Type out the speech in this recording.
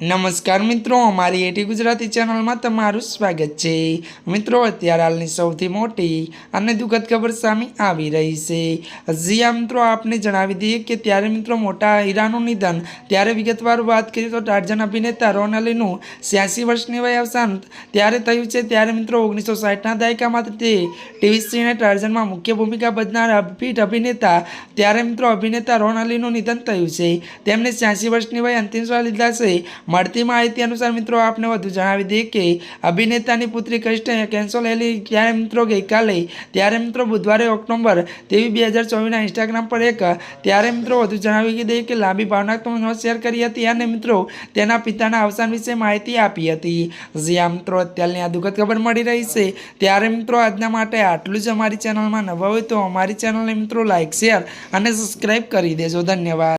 નમસ્કાર મિત્રો, અમારી એટી ગુજરાતી ચેનલમાં તમારું સ્વાગત છે. મિત્રો, અત્યારે હાલની સૌથી મોટી અને દુઃખદ ખબર સામે આવી રહી છે. હજી મિત્રો, આપને જણાવી દઈએ કે ત્યારે મિત્રો મોટા હીરાનું નિધન, ત્યારે વિગતવાર વાત કરીએ તો ટાર્જન અભિનેતા રોન અલીનું છ્યાસી વર્ષની વય અવસાન ત્યારે થયું છે. ત્યારે મિત્રો, ઓગણીસો સાઠના દાયકામાં તે ટીવી શ્રીને ટાર્જનમાં મુખ્ય ભૂમિકા ભજનાર અભિટ અભિનેતા, ત્યારે મિત્રો અભિનેતા રોન અલીનું નિધન થયું છે. તેમને છ્યાસી વર્ષની વય અંતિમ શ્વાસ લીધા છે. મળતી માહિતી અનુસાર મિત્રો, આપને વધુ જણાવી દઈએ કે અભિનેતાની પુત્રી કૃષ્ણ કેન્સલ થયેલી ત્યારે મિત્રો ગઈકાલે, ત્યારે મિત્રો બુધવારે ઓક્ટોબર તેવી બે હજાર ચોવીસના ઇન્સ્ટાગ્રામ પર એક, ત્યારે મિત્રો વધુ જણાવી દઈએ કે લાંબી ભાવનાત્મક નોંધ શેર કરી હતી અને મિત્રો તેના પિતાના અવસાન વિશે માહિતી આપી હતી. જ્યાં મિત્રો, અત્યારની આ દુઃખદ ખબર મળી રહી છે. ત્યારે મિત્રો, આજના માટે આટલું જ અમારી ચેનલમાં નવા હોય તો અમારી ચેનલને મિત્રો લાઇક શેર અને સબસ્ક્રાઈબ કરી દેજો. ધન્યવાદ.